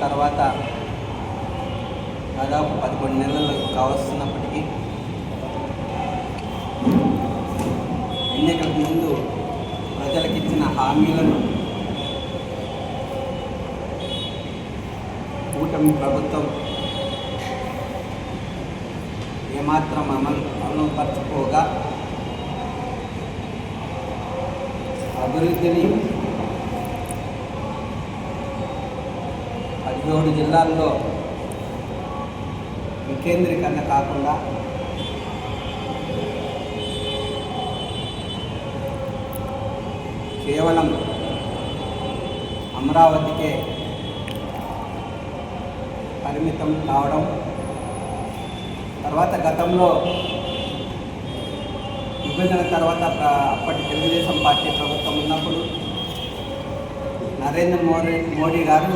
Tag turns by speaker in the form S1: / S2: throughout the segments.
S1: తర్వాత దాదాపు పదకొండు నెలలు కావస్తున్నప్పటికీ ఎన్నికలకు ముందు ప్రజలకు ఇచ్చిన హామీలను కూటమి ప్రభుత్వం ఏమాత్రం అమలు అమలుపరచుకోగా అభివృద్ధిని ఏడు జిల్లాల్లో వికేంద్రీకరణ కాకుండా కేవలం అమరావతికే పరిమితం కావడం తర్వాత గతంలో విభజన తర్వాత అప్పటి తెలుగుదేశం పార్టీ ప్రభుత్వం ఉన్నప్పుడు నరేంద్ర మోడీ మోడీ గారు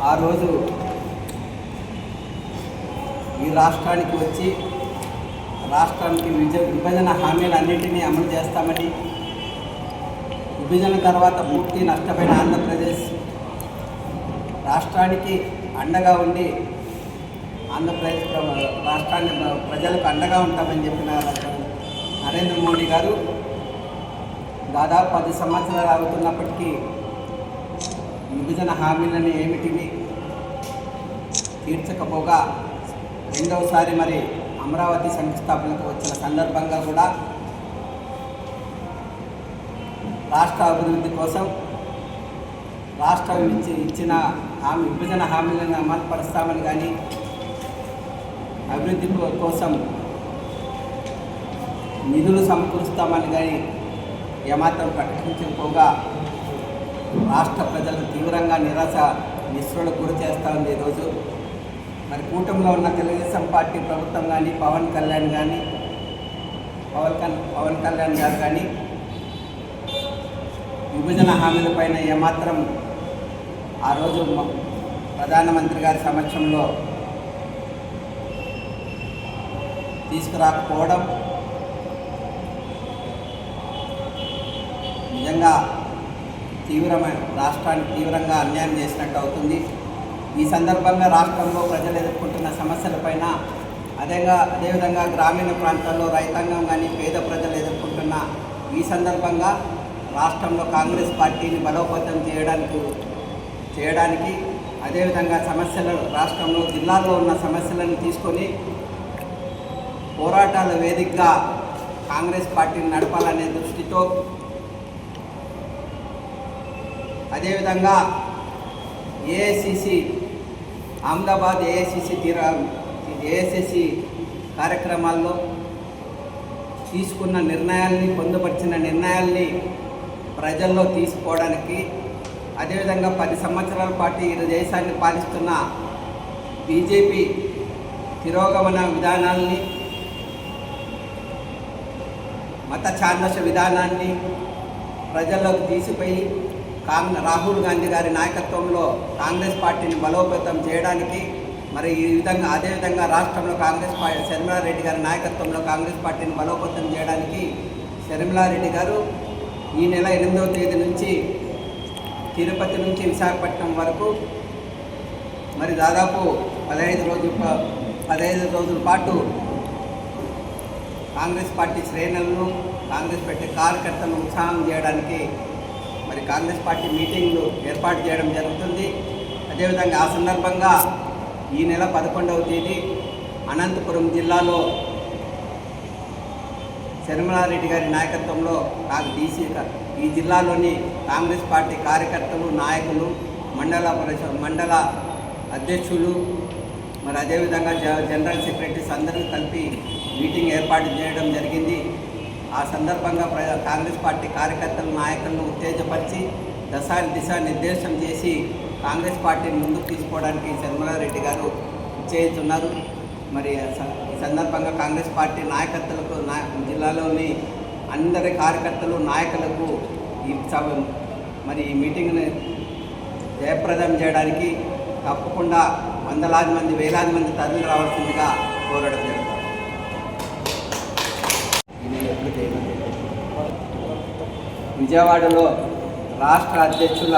S1: ఆ రోజు ఈ రాష్ట్రానికి వచ్చి రాష్ట్రానికి విజ విభజన హామీలన్నింటినీ అమలు చేస్తామని విభజన తర్వాత పూర్తి నష్టపోయిన ఆంధ్రప్రదేశ్ రాష్ట్రానికి అండగా ఉండి ఆంధ్రప్రదేశ్ రాష్ట్రాన్ని ప్రజలకు అండగా ఉంటామని చెప్పిన నరేంద్ర మోడీ గారు దాదాపు పది సంవత్సరాలు అవుతున్నప్పటికీ విభజన హామీలను ఏమిటివి తీర్చకపోగా రెండవసారి మరి అమరావతి శంకుస్థాపనకు వచ్చిన సందర్భంగా కూడా రాష్ట్ర అభివృద్ధి కోసం రాష్ట్రం ఇచ్చి ఇచ్చిన హామీ విభజన హామీలను అమలుపరుస్తామని కానీ అభివృద్ధి కోసం నిధులు సమకూరుస్తామని కానీ ఏమాత్రం ప్రకటించకపోగా రాష్ట్ర ప్రజలు తీవ్రంగా నిరాశ నిస్సులకు గురి చేస్తూ ఉంది ఈరోజు మరి కూటమిలో ఉన్న తెలుగుదేశం పార్టీ ప్రభుత్వం కానీ పవన్ కళ్యాణ్ కానీ పవన్ కల్- పవన్ కళ్యాణ్ గారు కానీ విభజన హామీలపైన ఏమాత్రం ఆ రోజు ప్రధానమంత్రి గారి సమక్షంలో తీసుకురాకపోవడం నిజంగా తీవ్రమైన రాష్ట్రానికి తీవ్రంగా అన్యాయం చేసినట్టు అవుతుంది. ఈ సందర్భంగా రాష్ట్రంలో ప్రజలు ఎదుర్కొంటున్న సమస్యలపైన అదేగా అదేవిధంగా గ్రామీణ ప్రాంతాల్లో రైతాంగం కానీ పేద ప్రజలు ఎదుర్కొంటున్న ఈ సందర్భంగా రాష్ట్రంలో కాంగ్రెస్ పార్టీని బలోపేతం చేయడానికి చేయడానికి అదేవిధంగా సమస్యలు రాష్ట్రంలో జిల్లాల్లో ఉన్న సమస్యలను తీసుకొని పోరాటాల వేదికగా కాంగ్రెస్ పార్టీని నడపాలనే దృష్టితో అదేవిధంగా ఏఐసిసి అహ్మదాబాద్ ఏఐసిసి తీరా ఏఐసిసి కార్యక్రమాల్లో తీసుకున్న నిర్ణయాల్ని పొందుపరిచిన నిర్ణయాల్ని ప్రజల్లో తీసుకోవడానికి అదేవిధంగా పది సంవత్సరాల పాటు ఈ దేశాన్ని పాలిస్తున్న బీజేపీ తిరోగమన విధానాల్ని మత ఛాందస విధానాన్ని ప్రజల్లోకి తీసిపోయి కాంగ్రెస్ రాహుల్ గాంధీ గారి నాయకత్వంలో కాంగ్రెస్ పార్టీని బలోపేతం చేయడానికి మరి ఈ విధంగా అదేవిధంగా రాష్ట్రంలో కాంగ్రెస్ పార్టీ శర్మిలారెడ్డి గారి నాయకత్వంలో కాంగ్రెస్ పార్టీని బలోపేతం చేయడానికి శర్మిలారెడ్డి గారు ఈ నెల ఎనిమిదవ తేదీ నుంచి తిరుపతి నుంచి విశాఖపట్నం వరకు మరి దాదాపు పదహైదు రోజుల పదహైదు రోజుల పాటు కాంగ్రెస్ పార్టీ శ్రేణులను కాంగ్రెస్ పార్టీ కార్యకర్తలను ఉత్సాహం చేయడానికి మరి కాంగ్రెస్ పార్టీ మీటింగ్లు ఏర్పాటు చేయడం జరుగుతుంది. అదేవిధంగా ఆ సందర్భంగా ఈ నెల పదకొండవ తేదీ అనంతపురం జిల్లాలో శర్మలారెడ్డి గారి నాయకత్వంలో నాకు డీసీ ఈ జిల్లాలోని కాంగ్రెస్ పార్టీ కార్యకర్తలు నాయకులు మండల పరిష మండల అధ్యక్షులు మరి అదేవిధంగా జ- జనరల్ సెక్రటరీస్ అందరినీ కలిపి మీటింగ్ ఏర్పాటు చేయడం జరిగింది. ఆ సందర్భంగా కాంగ్రెస్ పార్టీ కార్యకర్తలు నాయకులను ఉత్తేజపరిచి దశా దిశా నిర్దేశం చేసి కాంగ్రెస్ పార్టీని ముందుకు తీసుకోవడానికి శర్మలారెడ్డి గారు చేస్తున్నారు మరి ఈ సందర్భంగా కాంగ్రెస్ పార్టీ నాయకత్వలకు జిల్లాలోని అందరి కార్యకర్తలు నాయకులకు ఈ మరి ఈ మీటింగ్ని జయప్రదం చేయడానికి తప్పకుండా వందలాది మంది వేలాది మంది తరలి రావాల్సిందిగా కోరడం విజయవాడలో రాష్ట్ర అధ్యక్షుల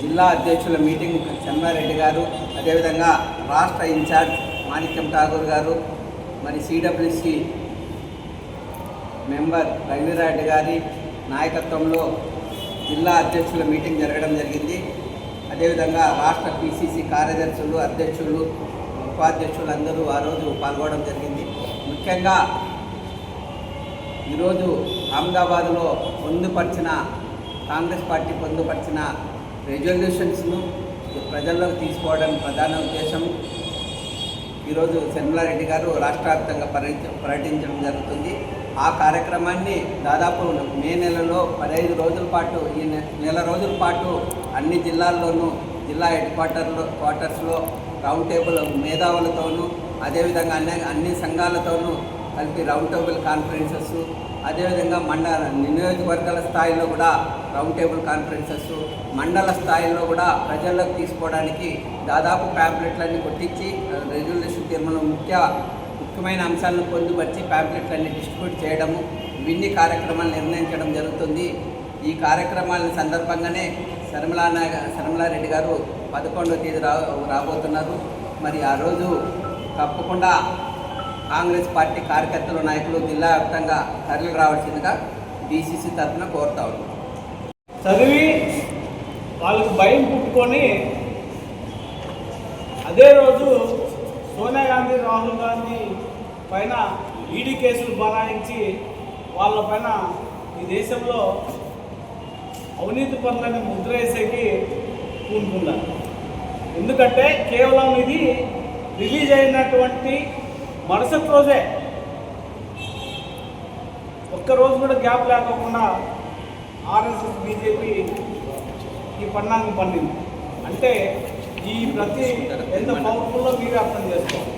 S1: జిల్లా అధ్యక్షుల మీటింగ్ చెన్నారెడ్డి గారు అదేవిధంగా రాష్ట్ర ఇన్ఛార్జ్ మాణిక్యం ఠాగూర్ గారు మరి సిడబ్ల్యూసి మెంబర్ రఘువీరారెడ్డి గారి నాయకత్వంలో జిల్లా అధ్యక్షుల మీటింగ్ జరగడం జరిగింది. అదేవిధంగా రాష్ట్ర పిసిసి కార్యదర్శులు అధ్యక్షులు ఉపాధ్యక్షులు అందరూ ఆ రోజు పాల్గొనడం జరిగింది. ముఖ్యంగా ఈరోజు అహ్మదాబాద్లో పొందుపరిచిన కాంగ్రెస్ పార్టీ పొందుపరిచిన రెజల్యూషన్స్ను ప్రజల్లోకి తీసుకోవడం ప్రధాన ఉద్దేశం. ఈరోజు శర్మలారెడ్డి గారు రాష్ట్ర వ్యాప్తంగా పర్యటించడం జరుగుతుంది. ఆ కార్యక్రమాన్ని దాదాపు మే నెలలో పదహైదు రోజుల పాటు ఈ నెల రోజుల పాటు అన్ని జిల్లాల్లోనూ జిల్లా హెడ్ క్వార్టర్లో క్వార్టర్స్లో రౌండ్ టేబుల్ మేధావులతోనూ అదేవిధంగా అన్ని అన్ని సంఘాలతోనూ కలిపి రౌండ్ టేబుల్ కాన్ఫరెన్సెస్ అదేవిధంగా మండల నియోజకవర్గాల స్థాయిలో కూడా రౌండ్ టేబుల్ కాన్ఫరెన్సెస్ మండల స్థాయిలో కూడా ప్రజల్లోకి తీసుకోవడానికి దాదాపు ప్యాంప్లెట్లన్నీ కొట్టించి రెజల్యూషన్ తీర్మానం ముఖ్య ముఖ్యమైన అంశాలను పొందుపరిచి ప్యాంప్లెట్లన్నీ డిస్ట్రిబ్యూట్ చేయడము విన్ని కార్యక్రమాలు నిర్ణయించడం జరుగుతుంది. ఈ కార్యక్రమాల సందర్భంగానే శర్మలా శర్మలారెడ్డి గారు పదకొండవ తేదీ రా రాబోతున్నారు. మరి ఆ రోజు తప్పకుండా కాంగ్రెస్ పార్టీ కార్యకర్తలు నాయకులు జిల్లా వ్యాప్తంగా తరలి రావాల్సిందిగా డీసీసీ తరఫున కోరుతా ఉన్నాం.
S2: చదివి వాళ్ళకు భయం పుట్టుకొని అదే రోజు సోనియా గాంధీ రాహుల్ గాంధీ పైన ఈడీ కేసులు బనాయించి వాళ్ళ పైన ఈ దేశంలో అవినీతి పనులని ముద్ర వేసేకి పూనుకున్నారు. ఎందుకంటే కేవలం ఇది రిలీజ్ అయినటువంటి మరుసటి రోజే ఒక్క రోజు కూడా గ్యాప్ లేకుండా ఆర్ఎస్ఎస్ బీజేపీ ఈ పన్నాంగం పండింది. అంటే ఈ ప్రతి ఎంత పవర్ఫుల్లో మీరు అర్థం చేసుకోవాలి.